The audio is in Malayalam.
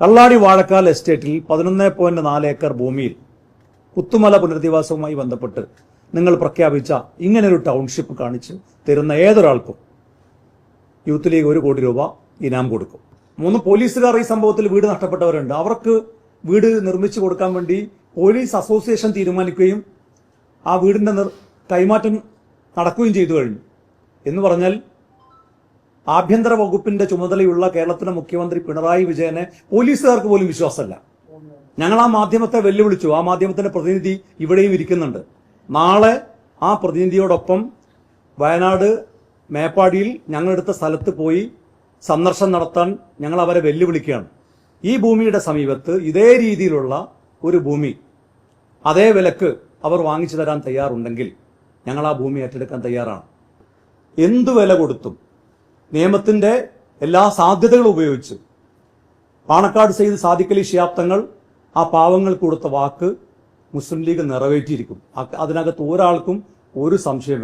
കള്ളാടി വാഴക്കാൽ എസ്റ്റേറ്റിൽ പതിനൊന്ന് പോയിന്റ് നാല് ഏക്കർ ഭൂമിയിൽ പുത്തുമല പുനരധിവാസവുമായി ബന്ധപ്പെട്ട് നിങ്ങൾ പ്രഖ്യാപിച്ച ഇങ്ങനൊരു ടൗൺഷിപ്പ് കാണിച്ച് തരുന്ന ഏതൊരാൾക്കും യൂത്ത് ലീഗ് ഒരു കോടി രൂപ ഇനാം കൊടുക്കും. മൂന്ന് പോലീസുകാർ ഈ സംഭവത്തിൽ വീട് നഷ്ടപ്പെട്ടവരുണ്ട്. അവർക്ക് വീട് നിർമ്മിച്ചു കൊടുക്കാൻ വേണ്ടി പോലീസ് അസോസിയേഷൻ തീരുമാനിക്കുകയും ആ വീടിന്റെ കൈമാറ്റം നടക്കുകയും ചെയ്തു കഴിഞ്ഞു. എന്ന് പറഞ്ഞാൽ ആഭ്യന്തര വകുപ്പിന്റെ ചുമതലയുള്ള കേരളത്തിലെ മുഖ്യമന്ത്രി പിണറായി വിജയനെ പോലീസുകാർക്ക് പോലും വിശ്വാസമല്ല. ഞങ്ങൾ ആ മാധ്യമത്തെ വെല്ലുവിളിച്ചു. ആ മാധ്യമത്തിന്റെ പ്രതിനിധി ഇവിടെയും ഇരിക്കുന്നുണ്ട്. നാളെ ആ പ്രതിനിധിയോടൊപ്പം വയനാട് മേപ്പാടിയിൽ ഞങ്ങളെടുത്ത സ്ഥലത്ത് പോയി സന്ദർശനം നടത്താൻ ഞങ്ങൾ അവരെ വെല്ലുവിളിക്കുകയാണ്. ഈ ഭൂമിയുടെ സമീപത്ത് ഇതേ രീതിയിലുള്ള ഒരു ഭൂമി അതേ വിലക്ക് അവർ വാങ്ങിച്ചു തരാൻ തയ്യാറുണ്ടെങ്കിൽ ഞങ്ങൾ ആ ഭൂമി ഏറ്റെടുക്കാൻ തയ്യാറാണ്. എന്തു വില കൊടുത്തും നിയമത്തിന്റെ എല്ലാ സാധ്യതകളും ഉപയോഗിച്ച് പാണക്കാട് സെയ്ത് സാദിഖലി ശിയാബ്ദങ്ങൾ ആ പാവങ്ങൾ കൊടുത്ത വാക്ക് മുസ്ലിം ലീഗ് നിറവേറ്റിയിരിക്കും. അതിനകത്ത് ഒരാൾക്കും ഒരു സംശയം